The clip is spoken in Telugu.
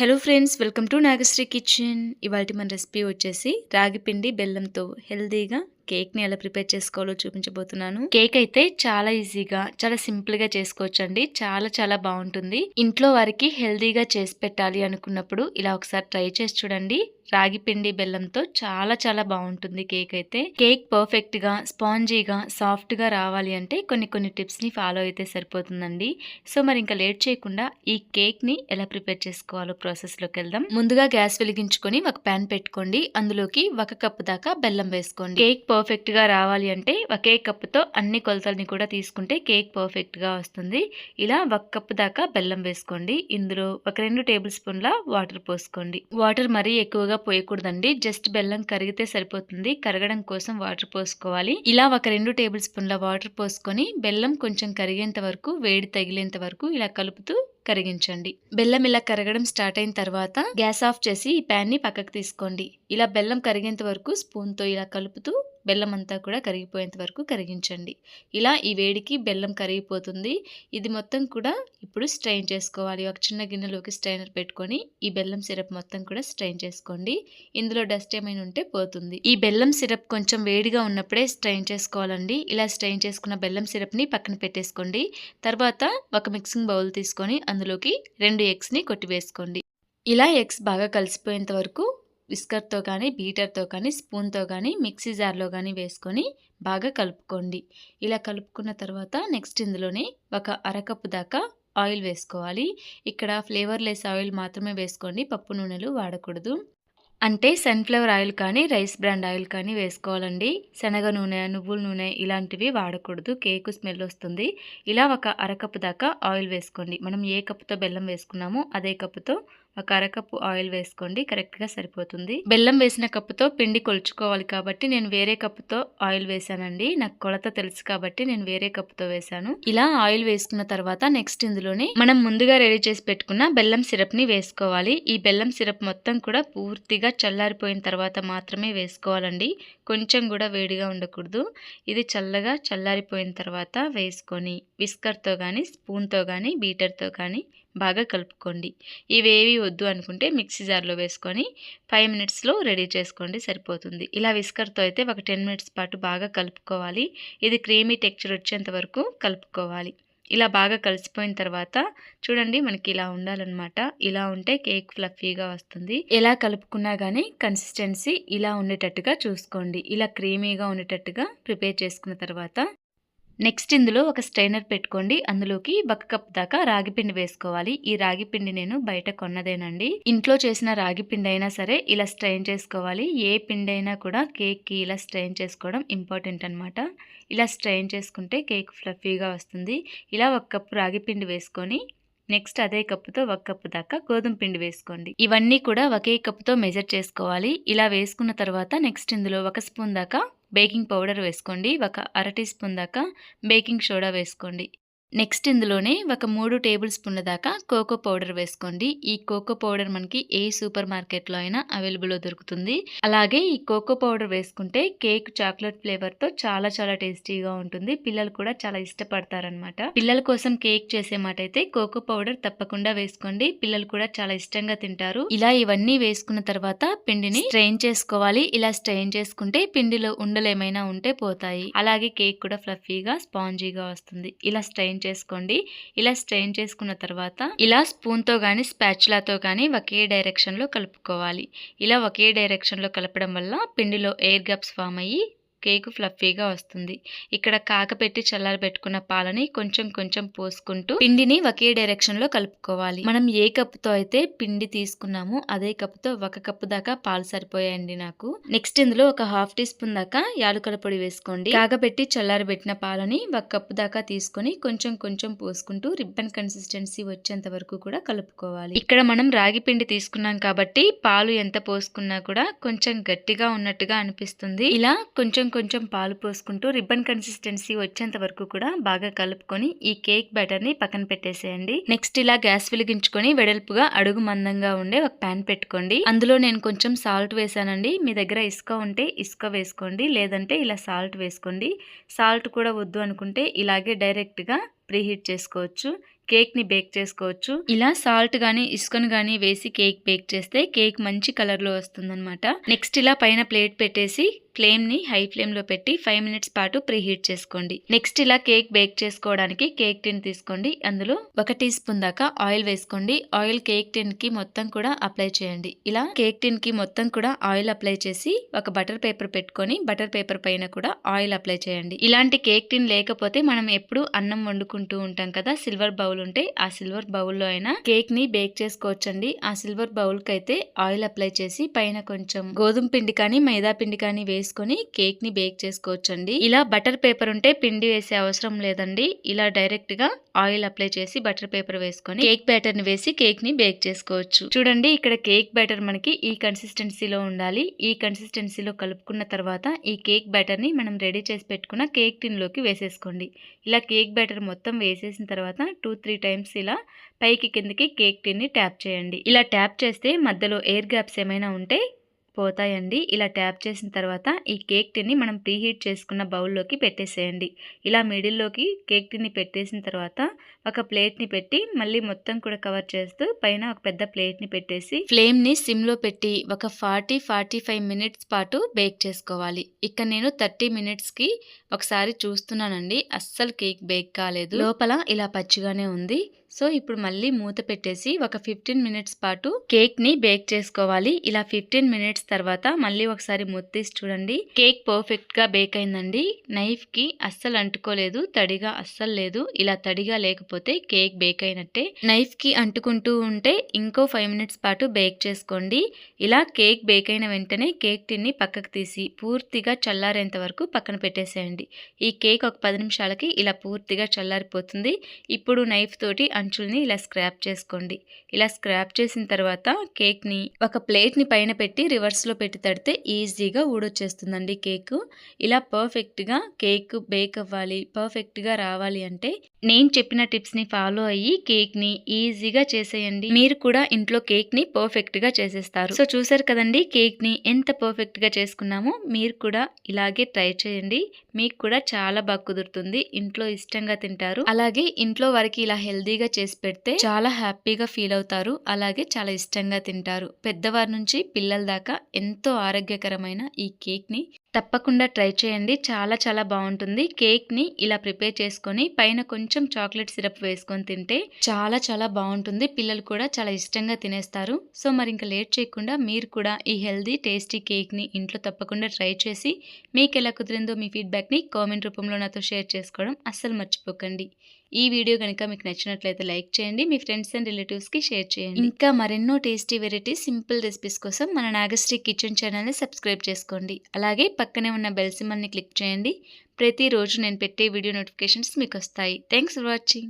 Hello friends welcome to Nagasri kitchen ఇవాళ మన రెసిపీ వచ్చేసి రాగి పిండి బెల్లంతో హెల్దీగా కేక్ని ఎలా ప్రిపేర్ చేసుకోవాలో చూపించబోతున్నాను. కేక్ అయితే చాలా ఈజీగా చాలా సింపుల్గా చేసుకోవచ్చు అండి చాలా చాలా బాగుంటుంది. ఇంట్లో వారికి హెల్దీగా చేసి పెట్టాలి అనుకున్నప్పుడు ఇలా ఒకసారి ట్రై చేసి చూడండి. రాగి పిండి బెల్లంతో చాలా చాలా బాగుంటుంది కేక్ అయితే కేక్ పర్ఫెక్ట్గా స్పాంజీగా సాఫ్ట్గా రావాలి అంటే కొన్ని కొన్ని టిప్స్ని ఫాలో అయితే సరిపోతుందండి. సో మరి ఇంకా లేట్ చేయకుండా ఈ కేక్ని ఎలా ప్రిపేర్ చేసుకోవాలో ప్రాసెస్లోకి వెళ్దాం. ముందుగా గ్యాస్ వెలిగించుకొని ఒక ప్యాన్ పెట్టుకోండి. అందులోకి ఒక కప్పు దాకా బెల్లం వేసుకోండి. కేక్ పర్ఫెక్ట్గా రావాలి అంటే ఒకే కప్పుతో అన్ని కొలతల్ని కూడా తీసుకుంటే కేక్ పర్ఫెక్ట్గా వస్తుంది. ఇలా ఒక కప్పు దాకా బెల్లం వేసుకోండి. ఇందులో ఒక రెండు టేబుల్ స్పూన్ల వాటర్ పోసుకోండి. వాటర్ మరీ ఎక్కువగా పోయకూడదండి. జస్ట్ బెల్లం కరిగితే సరిపోతుంది. కరగడం కోసం వాటర్ పోసుకోవాలి. ఇలా ఒక రెండు టేబుల్ స్పూన్ల వాటర్ పోసుకొని బెల్లం కొంచెం కరిగేంత వరకు వేడి తగిలేంత వరకు ఇలా కలుపుతూ కరిగించండి. బెల్లం ఇలా కరగడం స్టార్ట్ అయిన తర్వాత గ్యాస్ ఆఫ్ చేసి ఈ ప్యాన్ని పక్కకు తీసుకోండి. ఇలా బెల్లం కరిగేంత వరకు స్పూన్తో ఇలా కలుపుతూ బెల్లం అంతా కూడా కరిగిపోయేంత వరకు కరిగించండి. ఇలా ఈ వేడికి బెల్లం కరిగిపోతుంది. ఇది మొత్తం కూడా ఇప్పుడు స్ట్రెయిన్ చేసుకోవాలి. ఒక చిన్న గిన్నెలోకి స్ట్రైనర్ పెట్టుకొని ఈ బెల్లం సిరప్ మొత్తం కూడా స్ట్రెయిన్ చేసుకోండి. ఇందులో డస్ట్ ఏమైనా ఉంటే పోతుంది. ఈ బెల్లం సిరప్ కొంచెం వేడిగా ఉన్నప్పుడే స్ట్రెయిన్ చేసుకోవాలండి. ఇలా స్ట్రెయిన్ చేసుకున్న బెల్లం సిరప్ని పక్కన పెట్టేసుకోండి. తర్వాత ఒక మిక్సింగ్ బౌల్ తీసుకొని అందులోకి రెండు ఎగ్స్ని కొట్టివేసుకోండి. ఇలా ఎగ్స్ బాగా కలిసిపోయేంత వరకు విస్కర్తో కానీ బీటర్తో కానీ స్పూన్తో కానీ మిక్సీ జార్లో కానీ వేసుకొని బాగా కలుపుకోండి. ఇలా కలుపుకున్న తర్వాత నెక్స్ట్ ఇందులోనే ఒక అరకప్పు దాకా ఆయిల్ వేసుకోవాలి. ఇక్కడ ఫ్లేవర్లెస్ ఆయిల్ మాత్రమే వేసుకోండి. పప్పు నూనెలు వాడకూడదు. అంటే సన్ఫ్లవర్ ఆయిల్ కానీ రైస్ బ్రాండ్ ఆయిల్ కానీ వేసుకోవాలండి. శనగ నూనె నువ్వుల నూనె ఇలాంటివి వాడకూడదు. కేకు స్మెల్ వస్తుంది. ఇలా ఒక అరకప్పు దాకా ఆయిల్ వేసుకోండి. మనం ఏ కప్పుతో బెల్లం వేసుకున్నామో అదే కప్పుతో ఒక అరకప్పు ఆయిల్ వేసుకోండి కరెక్ట్గా సరిపోతుంది. బెల్లం వేసిన కప్పుతో పిండి కొలుచుకోవాలి కాబట్టి నేను వేరే కప్పుతో ఆయిల్ వేసానండి నాకు కొలత తెలుసు కాబట్టి నేను వేరే కప్పుతో వేసాను ఇలా ఆయిల్ వేసుకున్న తర్వాత నెక్స్ట్ ఇందులోనే మనం ముందుగా రెడీ చేసి పెట్టుకున్న బెల్లం సిరప్ని వేసుకోవాలి. ఈ బెల్లం సిరప్ మొత్తం కూడా పూర్తిగా చల్లారిపోయిన తర్వాత మాత్రమే వేసుకోవాలండి. కొంచెం కూడా వేడిగా ఉండకూడదు. ఇది చల్లగా చల్లారిపోయిన తర్వాత వేసుకొని విస్కర్తో కానీ స్పూన్తో కానీ బీటర్తో కానీ బాగా కలుపుకోండి. ఇవేవి వద్దు అనుకుంటే మిక్సీ జార్లో వేసుకొని ఫైవ్ మినిట్స్లో రెడీ చేసుకోండి సరిపోతుంది. ఇలా విస్కర్తో అయితే ఒక టెన్ మినిట్స్ పాటు బాగా కలుపుకోవాలి. ఇది క్రీమీ టెక్చర్ వచ్చేంత వరకు కలుపుకోవాలి. ఇలా బాగా కలిసిపోయిన తర్వాత చూడండి మనకి ఇలా ఉండాలన్నమాట. ఇలా ఉంటే కేక్ ఫ్లఫీగా వస్తుంది. ఎలా కలుపుకున్నా కానీ కన్సిస్టెన్సీ ఇలా ఉండేటట్టుగా చూసుకోండి. ఇలా క్రీమీగా ఉండేటట్టుగా ప్రిపేర్ చేసుకున్న తర్వాత నెక్స్ట్ ఇందులో ఒక స్ట్రైనర్ పెట్టుకోండి. అందులోకి ఒక కప్ దాకా రాగి పిండి వేసుకోవాలి. ఈ రాగి పిండి నేను బయట కొన్నదేనండి. ఇంట్లో చేసిన రాగి పిండి అయినా సరే ఇలా స్ట్రైన్ చేసుకోవాలి. ఏ పిండి అయినా కూడా కేక్కి ఇలా స్ట్రైన్ చేసుకోవడం ఇంపార్టెంట్ అనమాట ఇలా స్ట్రైన్ చేసుకుంటే కేక్ ఫ్లఫీగా వస్తుంది. ఇలా ఒక కప్పు రాగి పిండి వేసుకొని నెక్స్ట్ అదే కప్పుతో ఒక కప్పు దాకా గోధుమ పిండి వేసుకోండి. ఇవన్నీ కూడా ఒకే కప్పుతో మెజర్ చేసుకోవాలి. ఇలా వేసుకున్న తర్వాత నెక్స్ట్ ఇందులో ఒక స్పూన్ దాకా బేకింగ్ పౌడర్ వేసుకోండి. ఒక అర టీ స్పూన్ దాకా బేకింగ్ సోడా వేసుకోండి. నెక్స్ట్ ఇందులోనే ఒక మూడు టేబుల్ స్పూన్ల దాకా కోకో పౌడర్ వేసుకోండి. ఈ కోకో పౌడర్ మనకి ఏ సూపర్ మార్కెట్లో అయినా అవైలబుల్లో దొరుకుతుంది. అలాగే ఈ కోకో పౌడర్ వేసుకుంటే కేక్ చాక్లెట్ ఫ్లేవర్తో చాలా చాలా టేస్టీగా ఉంటుంది. పిల్లలు కూడా చాలా ఇష్టపడతారనమాట పిల్లల కోసం కేక్ చేసే మాట అయితే కోకో పౌడర్ తప్పకుండా వేసుకోండి. పిల్లలు కూడా చాలా ఇష్టంగా తింటారు. ఇలా ఇవన్నీ వేసుకున్న తర్వాత పిండిని స్ట్రెయిన్ చేసుకోవాలి. ఇలా స్ట్రెయిన్ చేసుకుంటే పిండిలో ఉండలు ఏమైనా ఉంటే పోతాయి. అలాగే కేక్ కూడా ఫ్లఫీగా స్పాంజీగా వస్తుంది. ఇలా స్ట్రెయిన్ చేసుకోండి. ఇలా స్ట్రెయిన్ చేసుకున్న తర్వాత ఇలా స్పూన్తో కానీ స్పాచులాతో కానీ ఒకే డైరెక్షన్లో కలుపుకోవాలి. ఇలా ఒకే డైరెక్షన్లో కలపడం వల్ల పిండిలో ఎయిర్ గ్యాప్స్ ఫామ్ అయ్యి కేకు ఫ్లఫీగా వస్తుంది. ఇక్కడ కాకపెట్టి చల్లారబెట్టుకున్న పాలని కొంచెం కొంచెం పోసుకుంటూ పిండిని ఒకే డైరెక్షన్లో కలుపుకోవాలి. మనం ఏ కప్పుతో అయితే పిండి తీసుకున్నామో అదే కప్పుతో ఒక కప్పు దాకా పాలు సరిపోయాయండి నాకు. నెక్స్ట్ ఇందులో ఒక హాఫ్ టీ స్పూన్ దాకా యాలకుల పొడి వేసుకోండి. కాగబెట్టి చల్లారబెట్టిన పాలని ఒక కప్పు దాకా తీసుకొని కొంచెం కొంచెం పోసుకుంటూ రిబ్బన్ కన్సిస్టెన్సీ వచ్చేంత వరకు కూడా కలుపుకోవాలి. ఇక్కడ మనం రాగి పిండి తీసుకున్నాం కాబట్టి పాలు ఎంత పోసుకున్నా కూడా కొంచెం గట్టిగా ఉన్నట్టుగా అనిపిస్తుంది. ఇలా కొంచెం కొంచెం పాలు పోసుకుంటూ రిబ్బన్ కన్సిస్టెన్సీ వచ్చేంత వరకు కూడా బాగా కలుపుకొని ఈ కేక్ బ్యాటర్ని పక్కన పెట్టేసేయండి. నెక్స్ట్ ఇలా గ్యాస్ వెలిగించుకొని వెడల్పుగా అడుగు మందంగా ఉండే ఒక ప్యాన్ పెట్టుకోండి. అందులో నేను కొంచెం సాల్ట్ వేసానండి. మీ దగ్గర ఇసుక ఉంటే ఇసుక వేసుకోండి. లేదంటే ఇలా సాల్ట్ వేసుకోండి. సాల్ట్ కూడా వద్దు అనుకుంటే ఇలాగే డైరెక్ట్గా ప్రీహీట్ చేసుకోవచ్చు. కేక్ని బేక్ చేసుకోవచ్చు. ఇలా సాల్ట్ గానీ ఇసుకను గానీ వేసి కేక్ బేక్ చేస్తే కేక్ మంచి కలర్లో వస్తుందనమాట నెక్స్ట్ ఇలా పైన ప్లేట్ పెట్టేసి ఫ్లేమ్ని హై ఫ్లేమ్లో పెట్టి ఫైవ్ మినిట్స్ పాటు ప్రీహీట్ చేసుకోండి. నెక్స్ట్ ఇలా కేక్ బేక్ చేసుకోవడానికి కేక్ టిన్ తీసుకోండి. అందులో ఒక టీ స్పూన్ దాకా ఆయిల్ వేసుకోండి. ఆయిల్ కేక్ టిన్కి మొత్తం కూడా అప్లై చేయండి. ఇలా కేక్ టిన్కి మొత్తం కూడా ఆయిల్ అప్లై చేసి ఒక బటర్ పేపర్ పెట్టుకొని బటర్ పేపర్ పైన కూడా ఆయిల్ అప్లై చేయండి. ఇలాంటి కేక్ టిన్ లేకపోతే మనం ఎప్పుడు అన్నం వండుకుంటూ ఉంటాం కదా సిల్వర్ బౌల్ ఉంటే ఆ సిల్వర్ బౌల్లో అయినా కేక్ని బేక్ చేసుకోవచ్చండి. ఆ సిల్వర్ బౌల్కి అయితే ఆయిల్ అప్లై చేసి పైన కొంచెం గోధుమ పిండి కానీ మైదా పిండి కానీ వేసి వేసుకొని కేక్ని బేక్ చేసుకోవచ్చండి. ఇలా బటర్ పేపర్ ఉంటే పిండి వేసే అవసరం లేదండి. ఇలా డైరెక్ట్గా ఆయిల్ అప్లై చేసి బటర్ పేపర్ వేసుకొని కేక్ బ్యాటర్ని వేసి కేక్ని బేక్ చేసుకోవచ్చు. చూడండి ఇక్కడ కేక్ బ్యాటర్ మనకి ఈ కన్సిస్టెన్సీలో ఉండాలి. ఈ కన్సిస్టెన్సీలో కలుపుకున్న తర్వాత ఈ కేక్ బ్యాటర్ని మనం రెడీ చేసి పెట్టుకున్న కేక్ టిన్లోకి వేసేసుకోండి. ఇలా కేక్ బ్యాటర్ మొత్తం వేసేసిన తర్వాత టూ త్రీ టైమ్స్ ఇలా పైకి కిందకి కేక్ టిన్ని ట్యాప్ చేయండి. ఇలా ట్యాప్ చేస్తే మధ్యలో ఎయిర్ గ్యాప్స్ ఏమైనా ఉంటే పోతాయండి. ఇలా ట్యాప్ చేసిన తర్వాత ఈ కేక్ టిని మనం ప్రీహీట్ చేసుకున్న బౌల్లోకి పెట్టేసేయండి. ఇలా మిడిల్లోకి కేక్ టిని పెట్టేసిన తర్వాత ఒక ప్లేట్ని పెట్టి మళ్ళీ మొత్తం కూడా కవర్ చేస్తూ పైన ఒక పెద్ద ప్లేట్ని పెట్టేసి ఫ్లేమ్ని సిమ్లో పెట్టి ఒక ఫార్టీ ఫార్టీ ఫైవ్ మినిట్స్ పాటు బేక్ చేసుకోవాలి. ఇక్కడ నేను థర్టీ మినిట్స్కి ఒకసారి చూస్తున్నానండి. అస్సలు కేక్ బేక్ కాలేదు. లోపల ఇలా పచ్చిగానే ఉంది. సో ఇప్పుడు మళ్ళీ మూత పెట్టేసి ఒక ఫిఫ్టీన్ మినిట్స్ పాటు కేక్ని బేక్ చేసుకోవాలి. ఇలా ఫిఫ్టీన్ మినిట్స్ తర్వాత మళ్ళీ ఒకసారి మూత తీసి చూడండి. కేక్ పర్ఫెక్ట్గా బేక్ అయిందండి. నైఫ్కి అస్సలు అంటుకోలేదు. తడిగా అస్సలు లేదు. ఇలా తడిగా లేకపోతే కేక్ బేక్ అయినట్టే. నైఫ్కి అంటుకుంటూ ఉంటే ఇంకో ఫైవ్ మినిట్స్ పాటు బేక్ చేసుకోండి. ఇలా కేక్ బేక్ అయిన వెంటనే కేక్ టిన్ని పక్కకు తీసి పూర్తిగా చల్లారేంత వరకు పక్కన పెట్టేసేయండి. ఈ కేక్ ఒక పది నిమిషాలకి ఇలా పూర్తిగా చల్లారిపోతుంది. ఇప్పుడు నైఫ్ తోటి అంచుల్ని ఇలా స్క్రాప్ చేసుకోండి. ఇలా స్క్రాప్ చేసిన తర్వాత కేక్ని ఒక ప్లేట్ని పైన పెట్టి రివర్స్లో పెట్టి తడితే ఈజీగా ఊడొచ్చేస్తుందండి కేక్ ఇలా పర్ఫెక్ట్గా కేక్ బేక్ అవ్వాలి పర్ఫెక్ట్గా రావాలి అంటే నేను చెప్పిన టిప్స్ని ఫాలో అయ్యి కేక్ని ఈజీగా చేసేయండి. మీరు కూడా ఇంట్లో కేక్ని పర్ఫెక్ట్గా చేసేస్తారు. సో చూసారు కదండి కేక్ని ఎంత పర్ఫెక్ట్గా చేసుకున్నామో మీరు కూడా ఇలాగే ట్రై చేయండి. మీకు కూడా చాలా బాగా కుదురుతుంది. ఇంట్లో ఇష్టంగా తింటారు. అలాగే ఇంట్లో వారికి ఇలా హెల్దీగా చేసి పెడితే చాలా హ్యాపీగా ఫీల్ అవుతారు. అలాగే చాలా ఇష్టంగా తింటారు. పెద్దవారి నుంచి పిల్లల దాకా ఎంతో ఆరోగ్యకరమైన ఈ కేక్ని తప్పకుండా ట్రై చేయండి. చాలా చాలా బాగుంటుంది. కేక్ని ఇలా ప్రిపేర్ చేసుకొని పైన కొంచెం చాక్లెట్ సిరప్ వేసుకొని తింటే చాలా చాలా బాగుంటుంది. పిల్లలు కూడా చాలా ఇష్టంగా తినేస్తారు. సో మరి ఇంకా లేట్ చేయకుండా మీరు కూడా ఈ హెల్దీ టేస్టీ కేక్ని ఇంట్లో తప్పకుండా ట్రై చేసి మీకు ఎలా కుదిరిందో మీ ఫీడ్బ్యాక్ని కామెంట్ రూపంలో నాతో షేర్ చేసుకోవడం అస్సలు మర్చిపోకండి. ఈ వీడియో కనుక మీకు నచ్చినట్లయితే లైక్ చేయండి మీ ఫ్రెండ్స్ అండ్ రిలేటివ్స్కి షేర్ చేయండి. ఇంకా మరెన్నో టేస్టీ వెరైటీ సింపుల్ రెసిపీస్ కోసం మన నాగశ్రీ కిచెన్ ఛానల్ని సబ్స్క్రైబ్ చేసుకోండి. అలాగే పక్కనే ఉన్న బెల్ సింబల్ని క్లిక్ చేయండి. ప్రతిరోజు నేను పెట్టే వీడియో నోటిఫికేషన్స్ మీకు వస్తాయి. Thanks for watching.